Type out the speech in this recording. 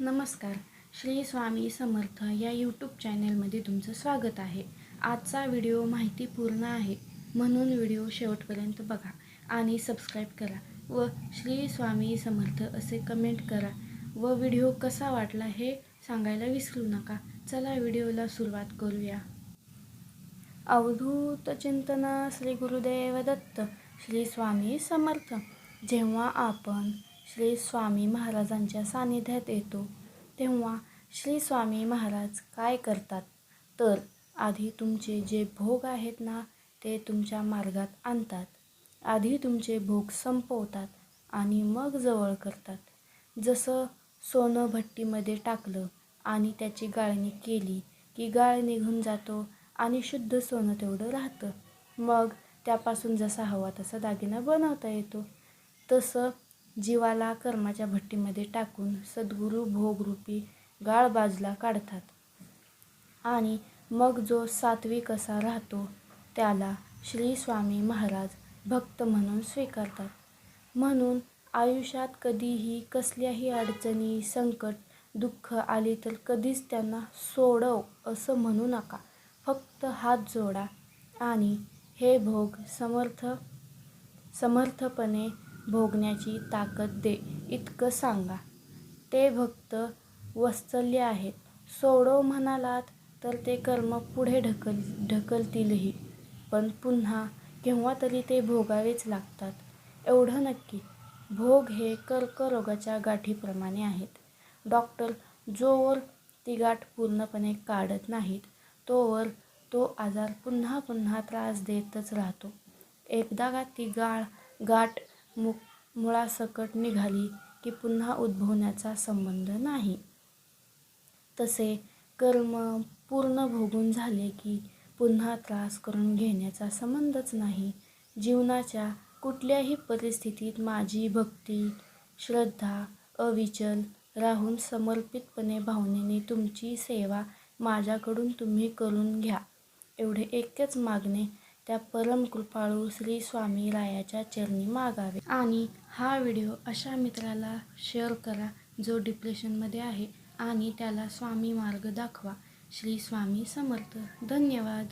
नमस्कार. श्री स्वामी समर्थ या यूट्यूब चॅनलमध्ये तुमचं स्वागत आहे. आजचा व्हिडिओ माहितीपूर्ण आहे. म्हणून व्हिडिओ शेवटपर्यंत बघा आणि सबस्क्राईब करा व श्री स्वामी समर्थ असे कमेंट करा. व व्हिडिओ कसा वाटला हे सांगायला विसरू नका. चला व्हिडिओला सुरुवात करूया. अवधूत चिंतन श्री गुरुदेव दत्त श्री स्वामी समर्थ. जेव्हा आपण श्री स्वामी महाराजांच्या सानिध्यात येतो. तेव्हा श्री स्वामी महाराज काय करतात? तर आधी तुमचे जे भोग आहेत ना ते तुमच्या मार्गात आणतात. आधी तुमचे भोग संपवतात आणि मग जवळ करतात. जसं सोनं भट्टीमध्ये टाकलं आणि त्याची गाळणी केली की गाळ निघून जातो आणि शुद्ध सोनं तेवढं राहतं. मग त्यापासून जसा हवा तसा दागिना बनवता येतो. तसं जीवाला कर्माच्या भट्टीमध्ये टाकून सद्गुरू भोगरूपी गाळ बाजूला काढतात. आणि मग जो सात्विक असा राहतो त्याला श्री स्वामी महाराज भक्त म्हणून स्वीकारतात. म्हणून आयुष्यात कधीही कसल्याही अडचणी संकट दुःख आली तर कधीच त्यांना सोडव असं म्हणू नका. फक्त हात जोडा. आणि हे भोग समर्थ समर्थपणे भोगण्याची ताकद दे इतकं सांगा. ते भक्त वत्सल्य आहेत. सोडव म्हणालात तर ते कर्म पुढे ढकल ढकलतीलही. पण पुन्हा केव्हा तरी ते भोगावेच लागतात. एवढं नक्की. भोग हे कर्करोगाच्या गाठीप्रमाणे आहेत. डॉक्टर जोवर ती गाठ पूर्णपणे काढत नाहीत तोवर तो आजार पुन्हा पुन्हा त्रास देतच राहतो. एकदा का ती गाळ गाठ मु मुळासकट निघाली की पुन्हा उद्भवण्याचा संबंध नाही. तसे कर्म पूर्ण भोगून झाले की पुन्हा त्रास करून घेण्याचा संबंधच नाही. जीवनाच्या कुठल्याही परिस्थितीत माझी भक्ती श्रद्धा अविचल राहून समर्पितपणे भावनेने तुमची सेवा माझ्याकडून तुम्ही करून घ्या एवढे एकच मागणे त्या परम कृपाळू श्री स्वामी रायाच्या चरणी मागावे. आणि हा व्हिडिओ अशा मित्राला शेअर करा जो डिप्रेशनमध्ये आहे. आणि त्याला स्वामी मार्ग दाखवा. श्री स्वामी समर्थ. धन्यवाद.